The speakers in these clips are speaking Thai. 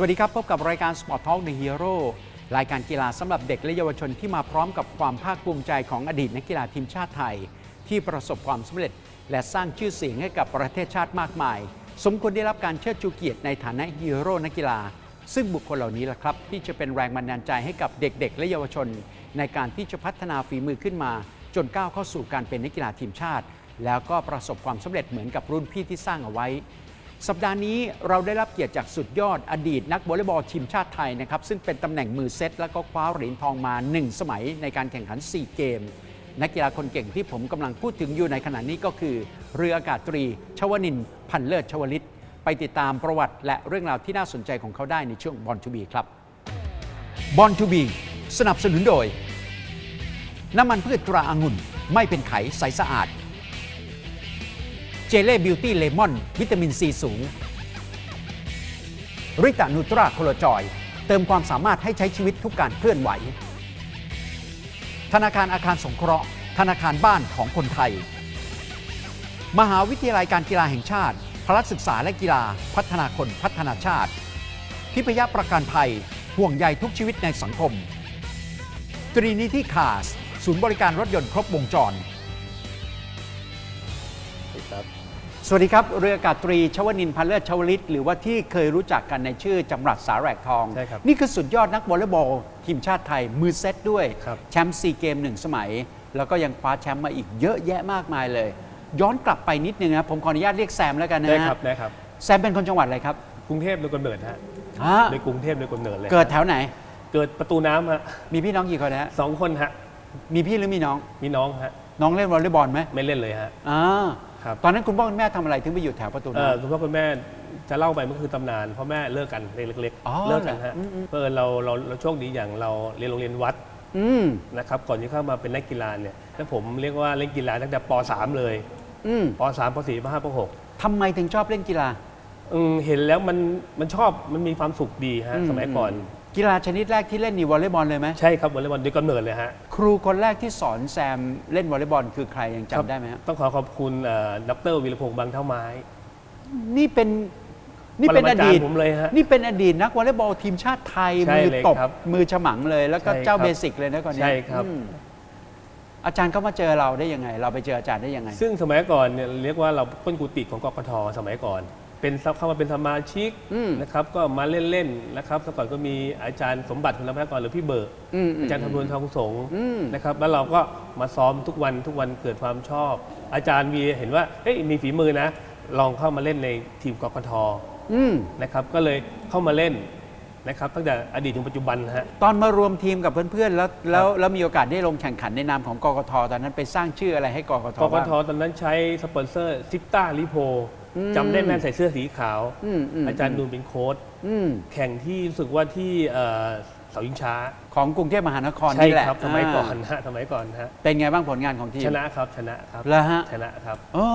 สวัสดีครับ พบกับรายการ Sport Talk The Hero รายการกีฬาสำหรับเด็กและเยาวชนที่มาพร้อมกับความภาคภูมิใจของอดีตนักกีฬาทีมชาติไทย ที่ประสบความสำเร็จ และสร้างชื่อเสียงให้กับประเทศชาติมากมาย สมควรได้รับการเชิดชูเกียรติในฐานะฮีโร่นักกีฬา ซึ่งบุคคลเหล่านี้แหละครับ ที่จะเป็นแรงบันดาลใจให้กับเด็ก ๆ และเยาวชน ในการที่จะพัฒนาฝีมือขึ้นมา จนก้าวเข้าสู่การเป็นนักกีฬาทีมชาติ แล้วก็ประสบความสำเร็จเหมือนกับรุ่นพี่ที่สร้างเอาไว้ สัปดาห์นี้เราได้รับเกียรติจากสุดยอดอดีตนักวอลเลย์บอลทีมชาติไทยนะครับ ซึ่งเป็นตำแหน่งมือเซต แล้วก็คว้าเหรียญทองมา 1 สมัยในการแข่งขัน 4 เกม นักกีฬาคนเก่งที่ผมกำลังพูดถึงอยู่ในขณะนี้ก็คือ เรืออากาศตรี ชวนิน พันเลิศชวลิต ไปติดตามประวัติและเรื่องราวที่น่าสนใจของเขาได้ในช่วงบอลทูบีครับบอลทูบีสนับสนุนโดย น้ำมันพืชตราอางุ่นไม่เป็นไขใสสะอาด เจเล่บิวตี้เลมอน วิตามินซีสูงริตานูตราโคลจอย เติมความสามารถให้ใช้ชีวิตทุกการเคลื่อนไหว ธนาคารอาคารสงเคราะห์ ธนาคารบ้านของคนไทย มหาวิทยาลัยการกีฬาแห่งชาติ พละศึกษาและกีฬา พัฒนาคนพัฒนาชาติ ทิพยประกันภัย ห่วงใยทุกชีวิตในสังคม ตรีนิติคาส ศูนย์บริการรถยนต์ครบวงจรครับ สวัสดีครับ เรืออากาศตรีชวนินทร์พันเลิศชวลิต หรือว่าที่เคยรู้จักกันในชื่อจำรัดสาแหรกทอง ใช่ครับนี่คือสุดยอดนักวอลเลย์บอลทีมชาติไทย มือเซตด้วย ครับ แชมป์ซีเกมหนึ่งสมัย แล้วก็ยังคว้าแชมป์มาอีกเยอะแยะมากมายเลย ย้อนกลับไปนิดนึงนะผมขออนุญาตเรียกแซมแล้วกันนะได้ฮะครับได้ครับ แซมเป็นคนจังหวัดอะไรครับกรุงเทพโดยกำเนิดฮะฮะในกรุงเทพโดยกำเนิดเลยเกิดแถวไหน เกิดประตูน้ำฮะมีพี่น้องกี่คนนะฮะสองคนฮะมีพี่หรือมีน้อง มีน้องฮะน้องเล่นวอลเลย์บอลไหมไม่เล่นเลยฮะอ่า ครับ ตอนนั้นคุณพ่อคุณแม่ทำอะไรถึงไปอยู่แถวประตูเออน้ำคุณพ่อคุณแม่จะเล่าไปมันคือตำนานเพราะแม่เลิกกันเล็กอ๋อๆเลิกกันฮะเหรออืมอืมเออเราเราเราโชคดีอย่างเราเรียนโรงเรียนวัดอืมนะครับก่อนที่เข้ามาเป็นนักกีฬาเนี่ยแล้วผมเรียกว่าเล่นกีฬาตั้งแต่ป .3 เลยอืมป .3 ป .4 ป .5 ป .6 ทำไมถึงชอบเล่นกีฬา อืมเห็นแล้วมันมันชอบมันมีความสุขดีฮะอืมสมัยก่อน กีฬาชนิดแรกที่เล่นนี่วอลเลย์บอลเลยไหมใช่ครับวอลเลย์บอลโดยกำเนิดเลยฮะครูคนแรกที่สอนแซมเล่นวอลเลย์บอลคือใครยังจำได้ไหมฮะต้องขอขอบคุณเอ่อดรวีรพงษ์บางเท่าไม้ นี่เป็นนี่เป็นปรอมาจารย์ดีตผมเลยฮะนี่เป็นอดีตนักวอลเลย์บอลทีมชาติไทยใช่มือเลยตบครับมือฉมังเลย แล้วก็ใช่เจ้าครับเบสิกเลยนะก่อนนี้ใช่ครับ อืมอาจารย์ก็มาเจอเราได้ยังไง เราไปเจออาจารย์ได้ยังไง ซึ่งสมัยก่อนเนี่ยเรียกว่าเราต้นกุฏิของกกทสมัยก่อน เป็นเข้ามาเป็นสมาชิกอืมนะครับก็มาเล่นๆนะครับสมัยก่อนก็มีอาจารย์สมบัติคุณพกรหรือพี่เบิร์อืมอาจารย์ธรรมนทองสงฆ์อืมนะครับแล้วเราก็มาซ้อมทุกวันทุกวันเกิดความชอบ อาจารย์วีเห็นว่าเฮ้ยมีฝีมือนะ ลองเข้ามาเล่นในทีมกกทอืมนะครับก็เลยเข้ามาเล่นนะครับตั้งแต่อดีตถึงปัจจุบันนะฮะตอนมารวมทีมกับเพื่อนๆ แล้วแล้วแล้วมีโอกาสได้ลงแข่งขันในนามของกกทตอนนั้นไปสร้างชื่ออะไรให้กกทกกบ้างทตอนนั้นใช้สปอนเซอร์ซิปต้าลิโพ จำได้แม่นใส่เสื้อสีขาว อืมอืมอาจารย์นูนเป็นโค้ดอืมแข่งที่รู้สึกว่าที่เอ่อเสายิงช้า ของกรุงเทพมหานครใช่นี่แหละครับสมัยก่อนาฮะสมัยก่อนฮะเป็นไงบ้างผลงานของทีม ชนะครับชนะครับแล้วฮะ ชนะครับโอ้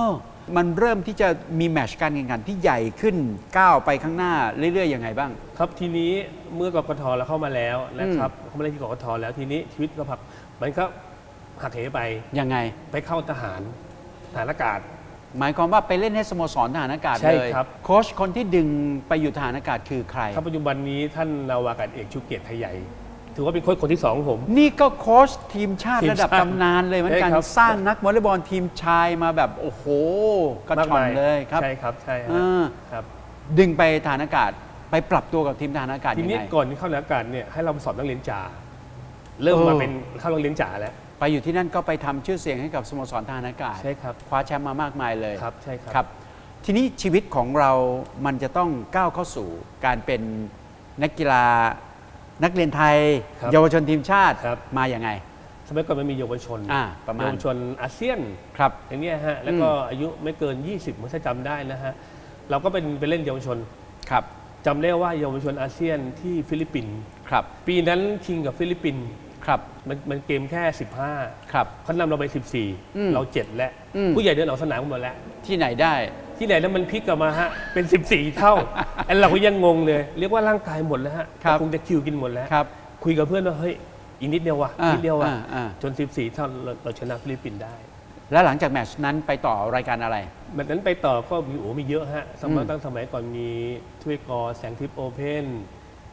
มันเริ่มที่จะมีแมตชการแข่งขันที่ใหญ่ขึ้นก้าวไปข้างหน้าเรื่อยๆยังไงบ้าง ครับทีนี้เมื่อกกทเราเข้ามาแล้วนะครับเข้ามาเล่นที่กกทแล้วทีนี้ชีวิตก็ผักมันก็หักเหไปยังไง ไปเข้าทหารทหารอากาศ หมายความว่าไปเล่นให้สโมสรทหารอากาศใช่เลยครับ โค้ชคนที่ดึงไปอยู่ทหารอากาศคือใครครับปัจจุบันนี้ท่านนาวากาศเอกชูเกียรติไทยใหญ่ ถือว่าเป็นโค้ชคนที่สองของผม นี่ก็โค้ชทีมชาติทีมระดับชาติตำนานเลยเหมือนกันใช่ครับ สร้างนักวอลเลย์บอลทีมชายมาแบบโอ้โหกระชอนเลยครับ ใช่ครับใช่ครัอ่า ครับดึงไปฐานอากาศไปปรับตัวกับทีมทหารอากาศทียังนี้ไง ก่อนที่เข้าในอากาศเนี่ยให้เราสอบนักเรียนจ่าเริ่มเออ มาเป็นเข้าโรงเรียนจ่าแล้ว ไปอยู่ที่นั่นก็ไปทำชื่อเสียงให้กับสโมสรทหารอากาศใช่ครับ คว้าแชมป์มามากมายเลยครับใช่ครับ ครับ ทีนี้ชีวิตของเรามันจะต้องก้าวเข้าสู่การเป็นนักกีฬา นักเรียนไทย ครับเยาวชนทีมชาติครับ มาอย่างไง สมัยก่อนมันมีเยาวชนอ่าประมาณ เยาวชนอาเซียน ครับ อย่างเนี้ยฮะ แล้วก็อายุไม่เกิน 20มันถ้าจำได้นะฮะ เราก็เป็นไปเล่นเยาวชนครับ จำได้ว่าเยาวชนอาเซียนที่ฟิลิปปินส์ ครับ ปีนั้นชิงกับฟิลิปปินส์ ครับ มันมันเกมแค่ 15ครับเขานำเราไป อืม14 เรา 7 แล้ว อืม ผู้ใหญ่เดินออกสนามกันหมดแล้ว ที่ไหนได้ ที่ไหนแล้วมันพลิกกลับมาฮะ เป็น 14 เท่าไอ้เราก็ยังงงเลย เรียกว่าร่างกายหมดแล้วฮะครับ คงจะคิวกินหมดแล้ว ครับ คุยกับเพื่อนว่าเฮ้ยอีกนิดเดียวว่ะอ่านิดเดียวว่ะอ่าอ่า จน 14 เท่าเราเราชนะฟิลิปปินส์ได้ แล้วหลังจากแมตช์นั้นไปต่อรายการอะไร แบบนั้นไปต่อก็มีโอ้มีเยอะฮะ สมัยอืมตั้งสมัยก่อนมีถ้วยกอแสงทิพย์โอเพน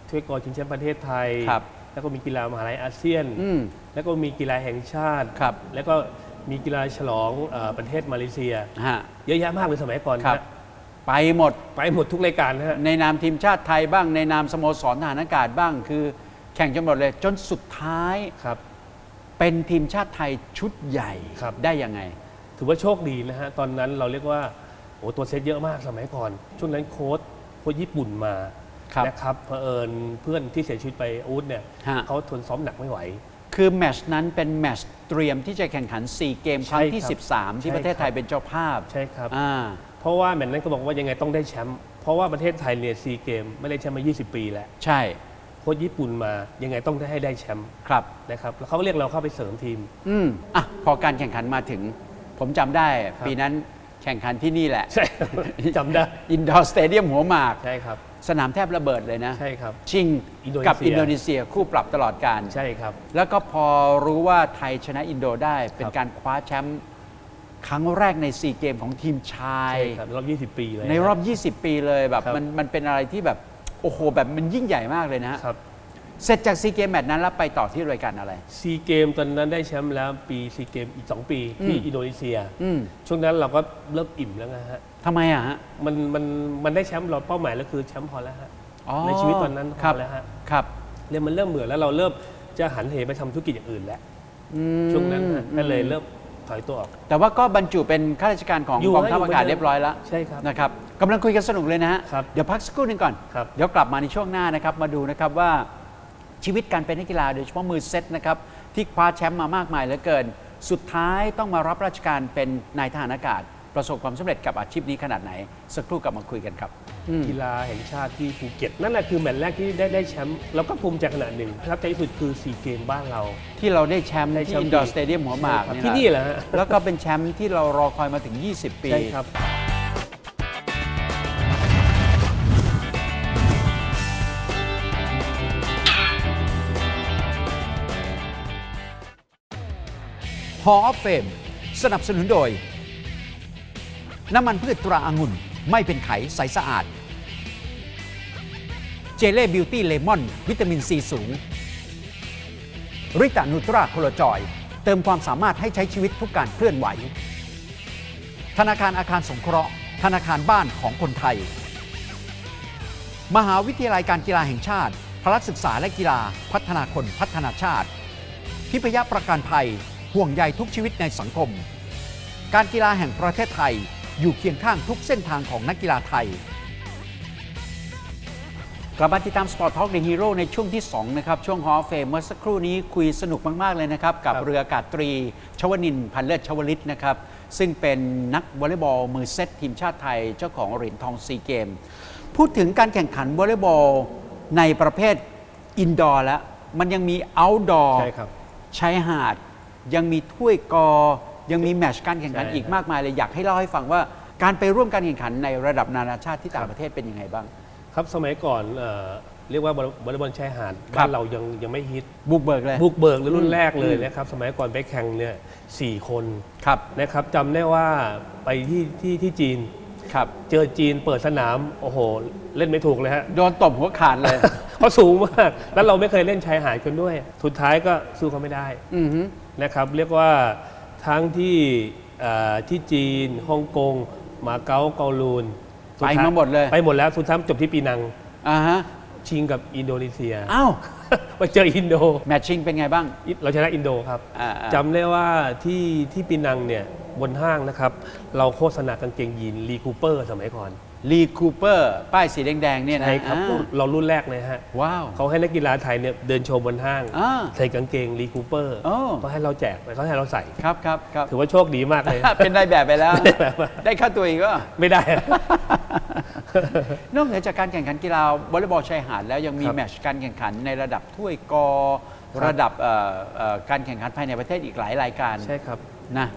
ถ้วยกอชิงแชมป์ประเทศไทย ครับ แล้วก็มีกีฬามหาลัยอาเซียน อืม แล้วก็มีกีฬาแห่งชาติ ครับ แล้วก็มีกีฬาฉลองเออประเทศมาเลเซีย ฮะ เยอะแยะมากเลยสมัยก่อนครับฮะไปหมด ไปหมดทุกรายการนะฮะ ในนามทีมชาติไทยบ้าง ในนามสโมสรทหารอากาศบ้าง คือแข่งจนหมดเลย จนสุดท้ายครับ เป็นทีมชาติไทยชุดใหญ่ครับ ได้ยังไง ถือว่าโชคดีนะฮะ ตอนนั้นเราเรียกว่าโอ้ตัวเซตเยอะมากสมัยก่อน ช่วงนั้นโค้ชโค้ชญี่ปุ่นมา ครับ นะครับเผอิญเพื่อนที่เสียชีวิตไปอูดเนี่ยฮะ เขาทนซ้อมหนักไม่ไหว คือแมตช์นั้นเป็นแมตช์เตรียมที่จะแข่งขัน 4 เกมครั้งที่ ใช่ครับ13 ที่ใช่ประเทศไทยครับ เป็นเจ้าภาพใช่ครับ อ่าเพราะว่าแมตช์นั้นก็บอกว่ายังไงต้องได้แชมป์เพราะว่าประเทศไทยเนี่ยซีเกมไม่ได้แชมป์มา 20 ปีแล้วใช่โค้ชญี่ปุ่นมายังไงต้องได้ให้ได้แชมป์ครับ นะครับแล้วเขาก็เรียกเราเข้าไปเสริมทีม อืมอะพอการแข่งขันมาถึง ผมจำได้ครับ ปีนั้นแข่งขันที่นี่แหละ ใช่ จำได้ อินดอร์สเตเดียมหัวหมาก ใช่ครับ สนามแทบระเบิดเลยนะใช่ครับชิงอินโดนีเซียกับอินโดนีเซียคู่ปรับตลอดการใช่ครับ แล้วก็พอรู้ว่าไทยชนะอินโดได้เป็นครับการคว้าแชมป์ครั้งแรกใน4เกมของทีมชายใช่ครับรอบ 20 ปีเลยในรอบ 20 ปีเลยแบบครับมันมันเป็นอะไรที่แบบโอ้โหแบบมันยิ่งใหญ่มากเลยนะฮะครับ เสร็จจากซีเกมแมตช์นั้นแล้วไปต่อที่รายการอะไร ซีเกมตอนนั้นได้แชมป์แล้วปีซีเกมอีก 2 ปีที่อืมอินโดนีเซีย อืมช่วงนั้นเราก็เริ่มอิ่มแล้วนะฮะทำไมอะฮะ มันมันมันได้แชมป์เราเป้าหมายแล้วคือแชมป์พอแล้วฮะอ๋อในชีวิตตอนนั้นพครัอบ แล้วฮะครับเนี่ยมันเริ่มเบื่อแล้วเราเริ่มจะหันเหไปทำธุรกิจอย่างอื่นแล้วอืมช่วงนั้นฮะก็เลยเริ่มถอยตัวออก แต่ว่าก็บรรจุเป็นข้าราชการของอยู่กองฮะทัพอยู่อากาศเหมือนเดิมเรียบร้อยแล้วใช่ครับนะครับกำลังคุยกันสนุกเลยนะฮะ ครับเดี๋ยวพักสักครู่หนึงก่อน ครับ เดี๋ยวกลับมาในช่วงหน้านะครับ มาดูนะครับว่า ชีวิตการเป็นนักกีฬาโดยเฉพาะมือเซตนะครับที่คว้าแชมป์มามากมายเหลือเกิน สุดท้ายต้องมารับราชการเป็นนายทหารอากาศ ประสบความสำเร็จกับอาชีพนี้ขนาดไหน สักครู่กลับมาคุยกันครับอืมกีฬาแห่งชาติที่ภูเก็ต นั่นแหละคือแมตช์แรกที่ได้ได้แชมป์เราก็ภูมิใจขนาดหนึ่งประทับใจที่สุดคือซีเกมบ้านเรา ที่เราได้แชมป์ได้ที่แชมป์อินดอร์สเตเดียมหัวหมากครับเยที่นี่แหละฮะแล้วก็เป็นแชมป์ที่เรารอคอยมาถึง 20 ปีใช่ครับ Hall of Fame สนับสนุนโดย น้ำมันพืชตราอางุ่น ไม่เป็นไขใสสะอาด เจเล่บิวตี้เลมอน วิตามินซีสูง ริตานูตราโคโลจอย เติมความสามารถให้ใช้ชีวิตทุกการเคลื่อนไหว ธนาคารอาคารสงเคราะห์ ธนาคารบ้านของคนไทย มหาวิทยาลัยการกีฬาแห่งชาติพละศึกษาและกีฬาพัฒนาคนพัฒนาชาติ ทิพยประกันภัย ห่วงใยทุกชีวิตในสังคม การกีฬาแห่งประเทศไทยอยู่เคียงข้างทุกเส้นทางของนักกีฬาไทย กลับมาติดตาม Sport Talk The Hero ในช่วงที่ 2 นะครับ ช่วงฮอเฟมเมื่อสักครู่นี้คุยสนุกมาก ๆ เลยนะครับ กับครับเรืออากาศตรี ชวนินทร์พันเลิศชวลิตนะครับ ซึ่งเป็นนักวอลเลย์บอลมือเซตทีมชาติไทยเจ้าของเหรียญทองซีเกม พูดถึงการแข่งขันวอลเลย์บอลในประเภทอินดอร์แล้วมันยังมีเอาท์ดอร์ใช่ครับชายหาด ยังมีถ้วยกอ ยังมีแมตช์การแข่งขันใช่ อีกมากมายเลยอยากให้เล่าให้ฟังว่า การไปร่วมการแข่งขันในระดับนานาชาติที่ต่างประเทศเป็นยังไงบ้าง ครับสมัยก่อนเอ่อเรียกว่าวอลเลย์บอลชายหาดครับ บ้านเรายังยังไม่ฮิตบุกเบิกเลย บุกเบิกหรือรุ่นแรกเลยอืมนะครับ สมัยก่อนไปแข่งเนี่ยสี่คนครับนะครับจำได้ว่าไปที่ที่ที่จีน ครับ เจอจีนเปิดสนาม โอ้โห เล่นไม่ถูกเลยฮะ โดนตบหัวขาดเลยเพราะสูงมาก แล้วเราไม่เคยเล่นชายหาดกันด้วย สุดท้ายก็สู้เขาไม่ได้ อือฮึ นะครับ เรียกว่าทั้งที่เอ่อที่จีนฮ่องกงมาเก๊าเกาลูนสุไปท้ยมาหมดเลย ไปหมดแล้วสุดท้ายจบที่ปีนังอ่าฮะชิงกับอินโดนีเซียอ้าว ไปเจออินโด แมทชิ่งเป็นไงบ้าง เราชนะอินโดครับอ่าๆ จำได้ว่าที่ที่ปีนังเนี่ยบนห้างนะครับ เราโฆษณากางเกงยีนลีคูเปอร์สมัยก่อนลีคูเปอร์ป้ายสีแดงๆเนี่ยนะใช่ครับอ่าเรารุ่นแรกเลยฮะว้าว เขาให้นักกีฬาไทยเนี่ยเดินโชว์บนห้างอ่าใส่กางเกงลีคูเปอร์โอ้เขาให้เราแจกเขาให้เราใส่ ครับครับครับ ถือว่าโชคดีมากเลย เป็นได้แบบไปแล้ว ได้แบบว่าได้ค่าตัวอีกก็ ไม่ได้ นอกเหนือจากการแข่งขันกีฬาวอลเลย์บอลชายหาดแล้วยังมีครับแมตช์การแข่งขันในระดับถ้วยกอครับ ระดับเอ่อเอ่อการแข่งขันภายในประเทศอีกหลายรายการใช่ครับ นะ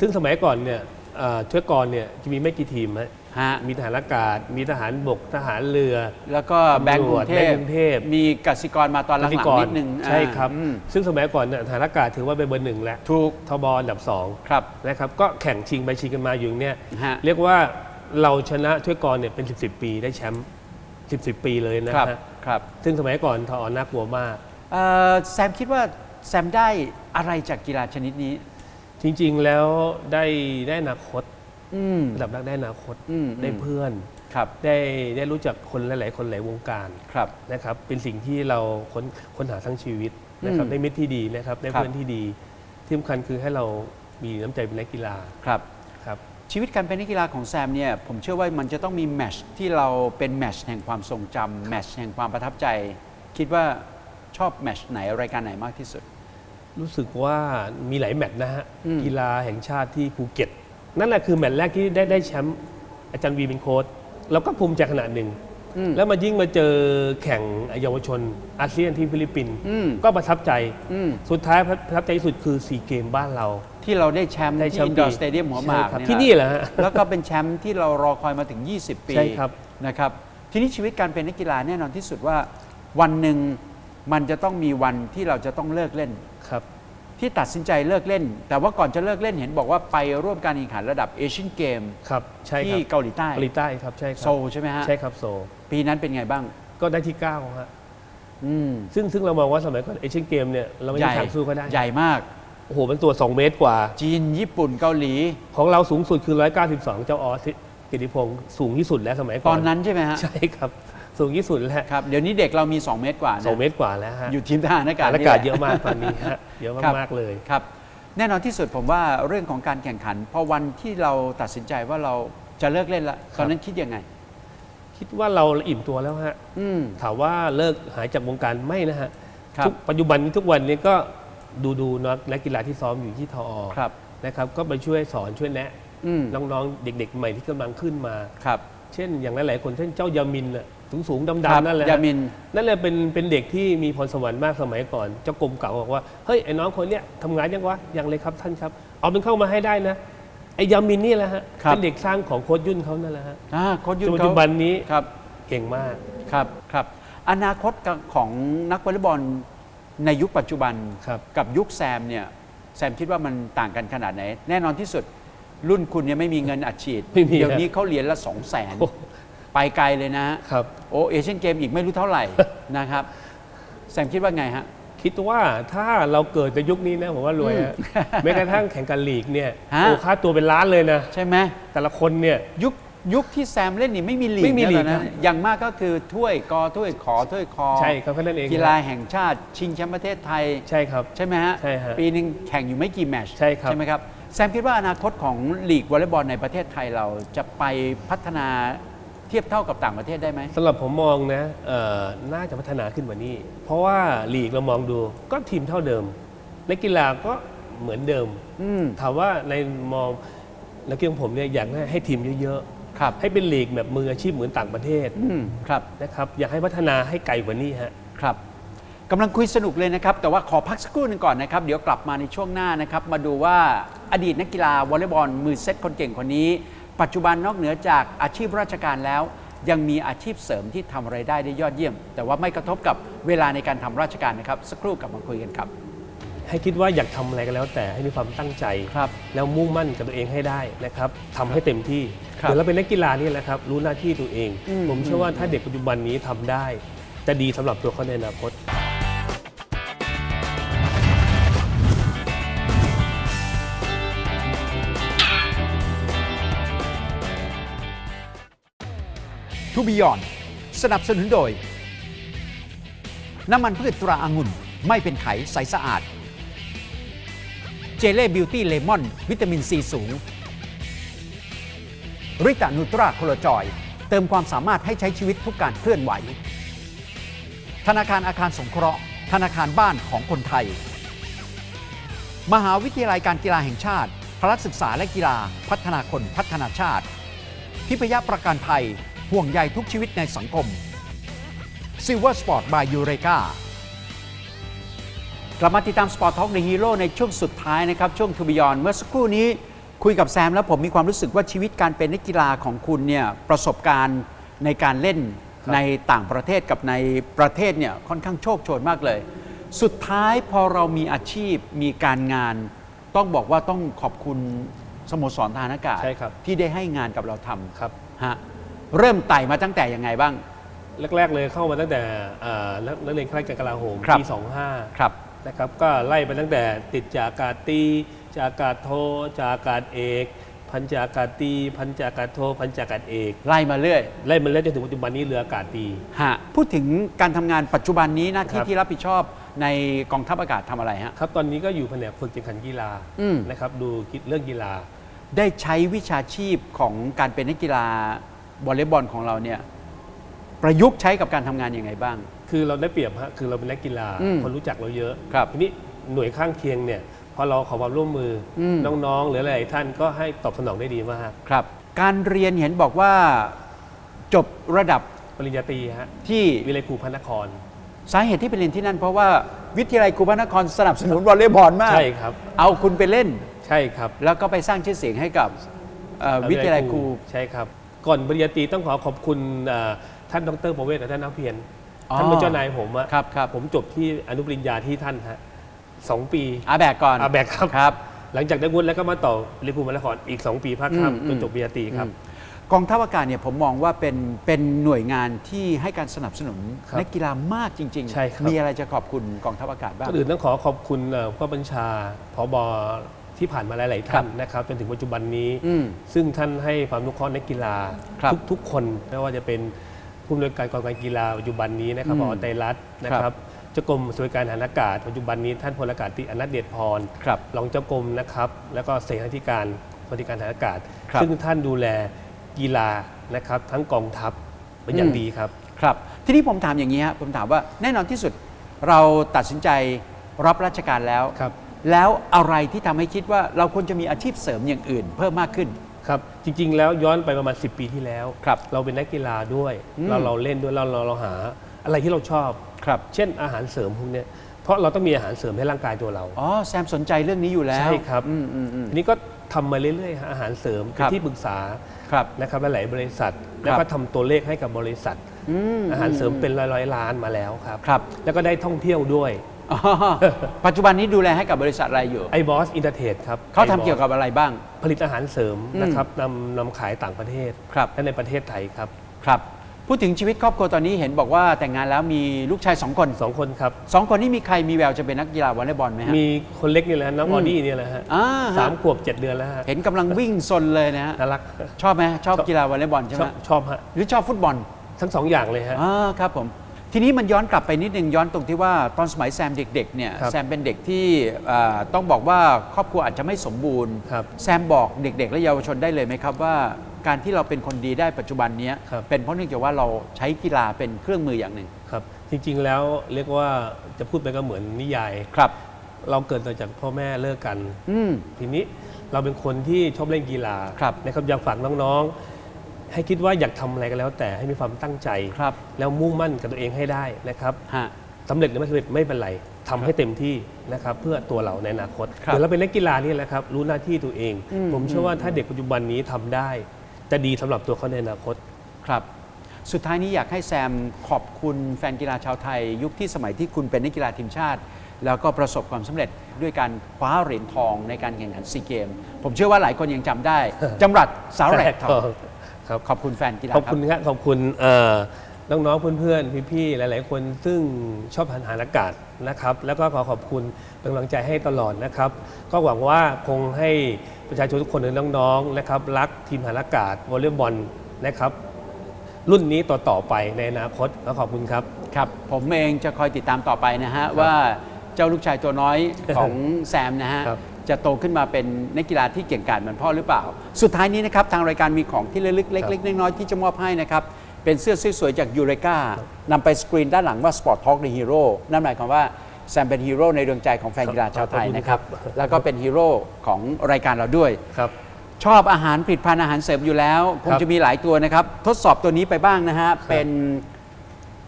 ซึ่งสมัยก่อนเนี่ยเอ่อช่วยกรเนี่ยจะมีไม่กี่ทีมฮะฮะมีทหารอากาศ มีทหารบกทหารเรือ แล้วก็แบงก์กรุงเทแบงก์พกรุงเทพ มีกสิกรมาตอนหลักสิงกๆรนิดนึงใช่ครับ อ่าอืมซึ่งสมัยก่อนเนี่ยทหารอากาศถือว่าเป็นเบอร์หนึ่งแล้วถูกทบอันดับสองครับนะครับก็แข่งชิงไปชิงกันมาอยู่อย่างเนี่ยฮะ เรียกว่า เราชนะช่วยกรเนี่ยเป็น 10บสปีได้แชมป์10บสปีเลยนะครับฮะครับซึ่งสมัยก่อนทอน่ากลัวมากเอ่อแซมคิดว่าแซมได้อะไรจากกีฬาชนิดนี้ จริง ๆ แล้วได้ได้อนาคตอืม ระดับแรกได้อนาคตอืมได้อืมเพื่อน ครับ ได้ได้รู้จักคนหลาย ๆ คนหลายวงการ ครับ นะครับเป็นสิ่งที่เราค้นค้นหาทั้งชีวิตนะครับอืมได้มิตรที่ดีนะครับได้ครับ เพื่อนที่ดีที่สำคัญคือให้เรามีน้ำใจเป็นนักกีฬา ครับครับ ชีวิตการเป็นนักกีฬาของแซมเนี่ยผมเชื่อว่ามันจะต้องมีแมตช์ที่เราเป็นแมตช์แห่งความทรงจำแมตช์แห่งความประทับใจ คิดว่าชอบแมตช์ไหนรายการไหนมากที่สุด รู้สึกว่ามีหลายแมตช์นะฮะอืม กีฬาแห่งชาติที่ภูเก็ต นั่นแหละคือแมตช์แรกที่ได้ได้แชมป์อาจารย์วีเป็นโค้ชเราก็ภูมิใจขนาดหนึ่งอืม แล้วมายิ่งมาเจอแข่งเยาวชนอาเซียนที่ฟิลิปปินส์อืมก็ประทับใจอืมสุดท้ายประทับใจที่สุดคือซีเกมบ้านเรา ที่เราได้แชมป์ได้ที่แชมป์อินดอร์สเตเดียมหัวหมากใช่ครับเยที่นี่แหละฮะแล้วก็เป็นแชมป์ที่เรารอคอยมาถึง 20 ปีใช่ครับนะครับทีนี้ชีวิตการเป็นนักกีฬาแน่นอนที่สุดว่า วันหนึ่งมันจะต้องมีวันที่เราจะต้องเลิกเล่นครับ ที่ตัดสินใจเลิกเล่น แต่ว่าก่อนจะเลิกเล่นเห็นบอกว่าไปร่วมการแข่งขันระดับเอเชียนเกมครับใช่คที่รับเกาหลีใต้เกาหลีใต้ครับใช่ครัโซลใช่ไหมฮะใช่ครับโซลปีนั้นเป็นไงบ้างก็ได้ที่9ฮะอืมซึ่งซึ่งเรามองว่าสมัยก่อนเอเชียนเกมเนี่ยเราไม่ใหมีญ่ทางสู้เขาได้ใหญ่มาก โอ้โหมันตัว 2 เมตรกว่า จีนญี่ปุ่นเกาหลี ของเราสูงสุดคือ 192 เจ้าออสกิติพงศ์สูงที่สุดแล้วสมัยก่ตออนนนั้นใช่ไหมฮะ ใช่ครับ สูงที่สุดแล้วครับเดี๋ยวนี้เด็กเรามี 2 เมตรกว่านะสองเมตรกว่าแล้วฮะอยู่ทีมทหารอากาศอากาศเยอะมากตอนนี้ฮะเยอะครับมากๆเลยครับ แน่นอนที่สุดผมว่าเรื่องของการแข่งขัน พอวันที่เราตัดสินใจว่าเราจะเลิกเล่นละตอนนั้นคิดยังไง คิดว่าเราอิ่มตัวแล้วฮะอืม ถามว่าเลิกหายจากวงการไม่นะฮะครับทุกปัจจุบันนี้ทุกวันนี้ก็ดูดูนักนักกีฬาที่ซ้อมอยู่ที่ทอครับนะครับ ก็ไปช่วยสอนช่วยแนะอืมน้องๆเด็ก ๆ ใหม่ที่กำลังขึ้นมา ครับ เช่นอย่างหลายๆคนเช่นเจ้ายามินน่ะ สูงสูงๆครัดำๆนั่นแหละฮะยามินนั่นแหละเป็นเป็นเด็กที่มีพรสวรรค์มากสมัยก่อน เจ้ากรมเก่าบอกว่าเฮ้ยไอ้น้องคนเนี้ยทำงานยังวะยังเลยครับท่านครับ เอาเป็นเข้ามาให้ได้นะไอ้ยามินนี่แหละฮะครับเป็นเด็กสร้างของโค้ชยุ่นเขานั่นแหละฮะอ่าโค้ชจยุทนธปัจเขาจุบันนี้ครับเก่งมากครับครับ อนาคตของนักวอลเลย์บอลในยุคปัจจุบันครับกับยุคแซมเนี่ยแซมคิดว่ามันต่างกันขนาดไหน แน่นอนที่สุดรุ่นคุณเนี่ยไม่มีเงินอัดฉีดไม่มีเดี๋ยวครับนี้เขาเหรียญละสองแสนโอ้ ไปไกลเลยนะฮะครับโอเอเชียนเกมอีกไม่รู้เท่าไหร่นะครับแซมคิดว่าไงฮะ คิดว่าถ้าเราเกิดในยุคนี้นะผมว่ารวยฮะแม้กระทั่งแข่งกันลีกเนี่ยฮะ โอ้ค่าตัวเป็นล้านเลยนะ ใช่ไหมแต่ละคนเนี่ย ยุคยุคที่แซมเล่นนี่ไม่มีลีกไม่มีนะลีกตอนนั้นครับ อย่างมากก็คือถ้วยกอถ้วยขอถ้วยคอใช่ครับแค่นั้นเองกีฬาแห่งชาติชิงแชมป์ประเทศไทย ใช่ครับ ใช่ไหมฮะ ใช่ฮะปีหนึ่งแข่งอยู่ไม่กี่แมตช์ใช่ครับ ใช่ไหมครับ แซมคิดว่าอนาคตของลีกวอลเลย์บอลในประเทศไทยเราจะไปพัฒนาเทียบเท่ากับต่างประเทศได้ไหมสำหรับผมมองนะเอ่อน่าจะพัฒนาขึ้นกว่านี้ เพราะว่าลีกเรามองดูก็ทีมเท่าเดิมนักกีฬาก็เหมือนเดิมอืมถามว่าในมองนักกีฬาของผมเนี่ยอยากให้ทีมเยอะครับๆให้เป็นลีกแบบมืออาชีพเหมือนต่างประเทศอืมครับนะครับ อยากให้พัฒนาให้ไกลกว่านี้ฮะครับกำลังคุยสนุกเลยนะครับ แต่ว่าขอพักสักครู่หนึ่งก่อนนะครับ เดี๋ยวกลับมาในช่วงหน้านะครับ มาดูว่าอดีตนักกีฬาวอลเลย์บอลมือเซตคนเก่งคนนี้ ปัจจุบันนอกเหนือจากอาชีพราชการแล้ว ยังมีอาชีพเสริมที่ทำไรายได้ได้ยอดเยี่ยม แต่ว่าไม่กระทบกับเวลาในการทำราชการนะครับ สักครู่กลับมาคุยกันครับ ให้คิดว่าอยากทำอะไรก็แล้ว แต่ให้มีความตั้งใจ ครับ แล้วมุ่งมั่นกับตัวเองให้ได้นะครับทำให้เต็มที่ครับเดี๋ยวเราเป็นนักกีฬานี่แหละครับ รู้หน้าที่ตัวเอง อืม ผมเชื่อว่าถ้าเด็กปัจจุบันนี้ทำได้ จะดีสำหรับตัวเขาในอนาคต ทูบิยอนสนับสนุนโดย น้ำมันพืชตราอางุ่น ไม่เป็นไขใสสะอาด เจเล่บิวตี้เลมอน วิตามินซีสูง ริตานูตราโคลจอย เติมความสามารถให้ใช้ชีวิตทุกการเคลื่อนไหว ธนาคารอาคารสงเคราะห์ ธนาคารบ้านของคนไทย มหาวิทยาลัยการกีฬาแห่งชาติพละศึกษาและกีฬาพัฒนาคนพัฒนาชาติ ทิพยประกันภัย ห่วงใยทุกชีวิตในสังคม Silver Sport by Eureka กลับมาติดตาม Sport Talk ในฮีโร่ในช่วงสุดท้ายนะครับ ช่วงทูบิยอนเมื่อสักครู่นี้คุยกับแซมแล้วผมมีความรู้สึกว่าชีวิตการเป็นนักกีฬาของคุณเนี่ยประสบการณ์ในการเล่นครับในต่างประเทศกับในประเทศเนี่ยค่อนข้างโชคโชนมากเลย สุดท้ายพอเรามีอาชีพมีการงาน ต้องบอกว่าต้องขอบคุณสโมสรทหารอากาศ ใช่ครับ ที่ได้ให้งานกับเราทำครับ ฮะ เริ่มไต่มาตั้งแต่ยังไงบ้าง แรก ๆ เลยเข้ามาตั้งแต่อ่านักนักเรียนข้าราชการกลาโหมครับ ปีครับ25นะครับก็ไล่ไปตั้งแต่ติดจากอากาศตรีจากอากาศโทจากอากาศเอก พันจากอากาศตรีพันจากอากาศโท พันจากอากาศเอกไล่มาเรื่อยไล่มันเล่นจนถึงปัจจุบันนี้เรืออากาศตรีฮะพูดถึงการทำงานปัจจุบันนี้หน้าที่ครับที่รับผิดชอบในกองทัพอากาศทำอะไรฮะ ครับตอนนี้ก็อยู่แผนกฝึกแข่งขันกีฬาอืม นะครับดูเรื่องกีฬา ได้ใช้วิชาชีพของการเป็นนักกีฬา วอลเลย์บอลของเราเนี่ยประยุกต์ใช้กับการทำงานยังไงบ้าง คือเราได้เปรียบฮะคือเราเป็นนักกีฬาอืมคนรู้จักเราเยอะครับทีนี้หน่วยข้างเคียงเนี่ยพอเราขอความร่วมมืออมน้องๆ หรืออะไรท่านก็ให้ตอบสนองได้ดีมากครับ การเรียนเห็นบอกว่าจบระดับปริญญาตรีฮะที่วิเลยครูพระนคร สาเหตุที่ไปเรียนที่นั่น เพราะว่าวิทยาลัยกรุงเทพนครสนับสนุนวอลเลย์บอลมากใช่ครับเอาคุณไปเล่นใช่ครับ แล้วก็ไปสร้างชื่อเสียงให้กับเอ่อวิทยาลัยครูใช่ครับ ก่อนปริญญาตรีต้องขอขอบคุณเอ่อท่านดรประเวศและท่านนักเพียรอ๋อท่านเป็นเจ้านายผมอะครับครับ ผมจบที่อนุปริญญาที่ท่านฮะสองปี อาแบกก่อนอาแบกครับ ครับ หลังจากได้วุฒิแล้วก็มาต่อวิเลยครูพระนครอีก 2 ปีภาคอืมค่ำจอืนมจบปริญญาตรีครับกองทัพอากาศเนี่ยผมมองว่าเป็นเป็นหน่วยงานที่ให้การสนับสนุนครับนักกีฬามากจริงใช่ครับ มีอะไรจะขอบคุณกองทัพอากาศบ้าง ก็อื่นต้องขอขอบคุณเอ่อผู้บัญชาพบ ที่ผ่านมาหลาย ๆ ท่านนะครับ จนถึงปัจจุบันนี้อืมซึ่งท่านให้ความอนุเคราะห์นักกีฬาครับทุกทุกคนไม่ว่าจะเป็นผู้อำนวยการกองการกีฬาปัจจุบันนี้นะครับอืมพอไตรรัตน์นะคครัรับบเจ้ากรมสวัสดิการทหารอากาศปัจจุบันนี้ท่านพลอากาศตรีอนัทเดชพรครับรองเจ้ากรมนะครับ แล้วก็เสนาธิการสวัสดิการทหารอากาศครับซึ่งท่านดูแลกีฬานะครับ ทั้งกองทัพเป็นอย่างดีครับครับ ทีนี้ผมถามอย่างนี้ฮะผมถามว่าแน่นอนที่สุดเราตัดสินใจรับราชการแล้วครับ แล้วอะไรที่ทำให้คิดว่าเราควรจะมีอาชีพเสริมอย่างอื่น เพิ่มมากขึ้น ครับ จริง ๆ แล้วย้อนไปประมาณ 10 ปีที่แล้ว ครับเราเป็นนักกีฬาด้วยอืม เราเราเล่นด้วยเราเราเราหาอะไรที่เราชอบ ครับเช่นอาหารเสริมพวกเนี้ยเพราะเราต้องมีอาหารเสริมให้ร่างกายตัวเรา อ๋อแซมสนใจเรื่องนี้อยู่แล้วใช่ครับ อืมอืมอืม ทีนี้ก็ทำมาเรื่อยๆฮะอาหารเสริมคเป็นรับที่ปรึกษาครับ นะครับหลายๆบริษัท แล้วก็ทำตัวเลขให้กับบริษัท อืมอาหารเสริมเป็นร้อยร้อยๆล้านมาแล้วครับ ครับ แล้วก็ได้ท่องเที่ยวด้วย อ๋อปัจจุบันนี้ดูแลให้กับบริษัทอะไรอยู่ ไอบอสอินเตอร์เทรดครับเขาทำ iBoss เกี่ยวกับอะไรบ้าง ผลิตอาหารเสริมอืมนะครับนำนำขายต่างประเทศครับ และในประเทศไทยครับ ครับ พูดถึงชีวิตครอบครัวตอนนี้เห็นบอกว่าแต่งงานแล้วมีลูกชายสองคนสองคนครับสองคนนี้มีใครมีแววจะเป็นนักกีฬาวอลเลย์บอลไหมฮะ มีคนเล็กนี่แหละฮะน้องอืมออดี้นี่แหละฮะอ่าฮะ สามขวบเจ็ดเดือนแล้วฮะเห็นกำลังวิ่งซนเลยนะฮะ น่ารักชอบไหมชอบชอบกีฬาวอลเลย์บอลใช่ชไหอมบชอบฮะหรือชอบฟุตบอลทั้งสองอย่างเลยฮะ อ่าครับผม ทีนี้มันย้อนกลับไปนิดนึงย้อนตรงที่ว่าตอนสมัยแซมเด็กๆเนี่ยครับแซมเป็นเด็กที่อ่าต้องบอกว่าครอบครัวอาจจะไม่สมบูรณ์ ครับแซมบอกเด็ก ๆ และเยาวชนได้เลยไหมครับว่าการที่เราเป็นคนดีได้ปัจจุบันเนี้ยครับ เป็นเพราะเนื่องจากว่าเราใช้กีฬาเป็นเครื่องมืออย่างหนึ่งครับจริงๆแล้วเรียกว่าจะพูดไปก็เหมือนนิยาย ครับ เราเกิดมาจากพ่อแม่เลิกกัน อืม ทีนี้เราเป็นคนที่ชอบเล่นกีฬาครับนะครับอยากฝากน้องๆ ให้คิดว่าอยากทำอะไรก็แล้ว แต่ให้มีความตั้งใจครับแล้วมุ่งมั่นกับตัวเองให้ได้นะครับฮะสำเร็จหรือไม่สำเร็จไม่เป็นไรทำให้เต็มที่นะครับเพื่อตัวเราในอนาคตครับเดี๋ยวเราเป็นนักกีฬานี่แหละครับรู้หน้าที่ตัวเองอืมผมเชื่อว่าถ้าเด็กปัจจุบันนี้ทำได้ จะดีสำหรับตัวเขาในอนาคตครับสุดท้ายนี้อยากให้แซมขอบคุณแฟนกีฬาชาวไทย ยุคที่สมัยที่คุณเป็นนักกีฬาทีมชาติ แล้วก็ประสบความสำเร็จด้วยการคว้าเหรียญทองในการแข่งขันซีเกม ผมเชื่อว่าหลายคนยังจำได้จำรัดสาวแรกทอง ครับ ขอบคุณแฟนกีฬาขอบคุณรัครับขอบคุณเอ่อน้องๆเพื่อนๆพี่ๆหลาย ๆ คนซึ่งชอบทานอาหารอากาศนะครับ แล้วก็ขอขอบคุณเป็นกำลังใจให้ตลอดนะครับ ก็หวังว่าคงให้ประชาชนทุกคนหรือน้องๆนะครับ รักทีมทหารอากาศวอลเลย์บอลนะครับ รุ่นนี้ต่อๆไปในอนาคตก็ขอบคุณครับครับ ผมเองจะคอยติดตามต่อไปนะฮะว่าเจ้าลูกชายตัวน้อยของแซมนะฮะครับ จะโตขึ้นมาเป็นนักกีฬาที่เก่งกาจเหมือนพ่อหรือเปล่า สุดท้ายนี้นะครับทางรายการมีของที่ระลึกเล็ก ๆ น้อยๆที่จะมอบให้นะครับเป็นเสื้อสวยๆจากยูเรกานำไปสกรีนด้านหลังว่า Sport Talk the Hero นั่นหมายความว่าแซมเป็นฮีโร่ในดวงใจของแฟนกีฬาชาวไทยนะครับขอบคุณครับแล้วก็เป็นฮีโร่ของรายการเราด้วยครับชอบอาหารผลิตภัณฑ์อาหารเสริมอยู่แล้ว คงครับจะมีหลายตัวนะครับ ทดสอบตัวนี้ไปบ้างนะฮะ เป็น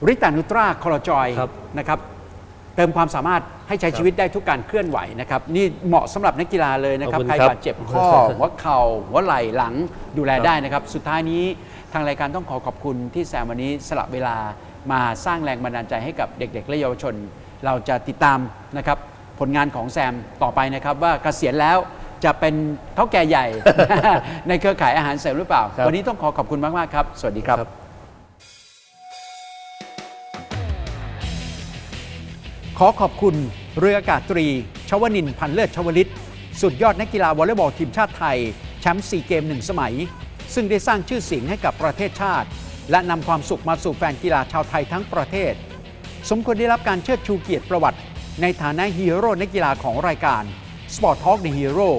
ริตานุตราคอลจอยครับนะครับ เติมความสามารถให้ใช้ครับชีวิตได้ทุกการเคลื่อนไหวนะครับ นี่เหมาะสำหรับนักกีฬาเลยนะครับขอบคุณใครครับบาดเจ็บข้อหัวเข่าหัวไหล่หลังดูแลครับได้นะครับ สุดท้ายนี้ทางรายการต้องขอขอบคุณที่แซมวันนี้สละเวลามาสร้างแรงบันดาลใจให้กับเด็ก ๆ และเยาวชน เราจะติดตามนะครับผลงานของแซมต่อไปนะครับว่าเกษียณแล้วจะเป็นเท่าแก่ใหญ่ ในเครือข่ายอาหารเสริมหรือเปล่าครับวันนี้ต้องขอขอบคุณมาก ๆ ครับ สวัสดีครับ ขอขอบคุณเรืออากาศตรี ชวนินพันเลิศชวลิต สุดยอดนักกีฬาวอลเลย์บอลทีมชาติไทย แชมป์ซีเกมหนึ่งสมัย ซึ่งได้สร้างชื่อเสียงให้กับประเทศชาติ และนำความสุขมาสู่แฟนกีฬาชาวไทยทั้งประเทศ สมควรได้รับการเชิดชูเกียรติประวัติ ในฐานะฮีโร่นักกีฬาของรายการ Sport Talk the Hero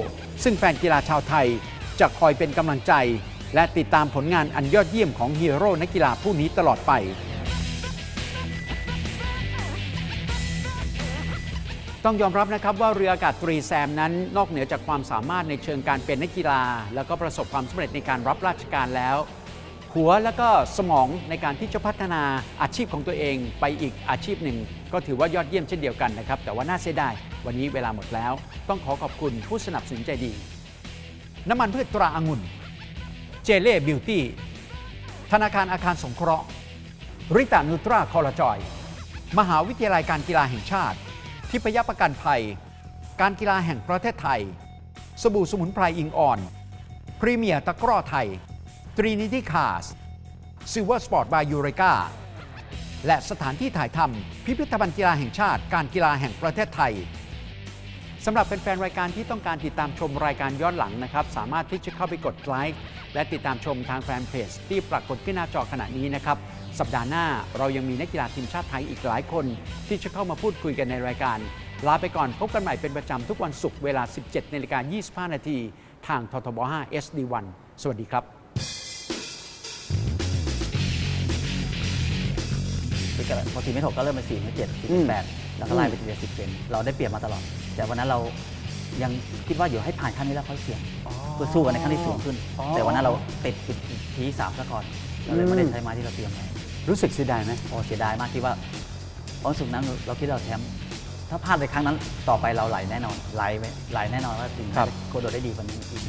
ซึ่งแฟนกีฬาชาวไทยจะคอยเป็นกำลังใจ และติดตามผลงานอันยอดเยี่ยมของฮีโร่นักกีฬาผู้นี้ตลอดไป ต้องยอมรับนะครับว่าเรืออากาศตรีแซมนั้น นอกเหนือจากความสามารถในเชิงการเป็นนักกีฬา แล้วก็ประสบความสำเร็จในการรับราชการแล้ว หัวแล้วก็สมองในการที่จะพัฒนาอาชีพของตัวเองไปอีกอาชีพหนึ่ง ก็ถือว่ายอดเยี่ยมเช่นเดียวกันนะครับ แต่ว่าน่าเสียดายวันนี้เวลาหมดแล้ว ต้องขอขอบคุณผู้สนับสนุนใจดี น้ำมันพืชตราอางุ่นเจเล่บิวตี้ธนาคารอาคารสงเคราะห์ริตานูตราคอลลาจอย มหาวิทยาลัยการกีฬาแห่งชาติ ทิพยประกันภัย การกีฬาแห่งประเทศไทย สบู่สมุนไพรอิงอ่อน พรีเมียร์ตะกร้อไทย ตรีนิติคาสซิลเวอร์สปอร์ตบายยูเรกาและสถานที่ถ่ายทำพิพิธภัณฑ์กีฬาแห่งชาติ การกีฬาแห่งประเทศไทยสำหรับแฟนๆรายการที่ต้องการติดตามชมรายการย้อนหลังนะครับ สามารถที่จะเข้าไปกดไลค์และติดตามชมทางแฟนเพจที่ปรากฏขึ้นหน้าจอขณะนี้นะครับ สัปดาห์หน้าเรายังมีนักกีฬาทีมชาติไทยอีกหลายคน ที่จะเข้ามาพูดคุยกันในรายการ ลาไปก่อนพบกันใหม่เป็นประจำทุกวันศุกร์เวลา 17นาฬิกา25 นาทีทางททบ 5 SD1 สวัสดีครับคือกันพอสี่เมตรหกก็เริ่มเป็นสี่เมตรเจ็ดสี่เมตรแปดแล้วก็ไล่ไปทีละสิบเซนเราได้เปรียบมาตลอด แต่วันนั้นเรายังคิดว่าอยู่ให้ผ่านขั้นนี้แล้วค่อยเสี่ยงเพื่อสู้กันในขั้นที่สูงขึ้นอ๋อแต่วันนั้นเราติดทีที่สามซะก่อนเราเลยไม่ได้ใช้ไม้ที่เราเตรียมไว้ รู้สึกเสียดายไหมโอ้เสียดายมากที่ว่าความรู้สึกนั้นเราคิดเราแชมป์ถ้าพลาดในครั้งนั้นต่อไปเราไหลแน่นอนไหลไหมไหลแน่นอนว่าถึงครับโคโดดได้ดีกว่านี้อีก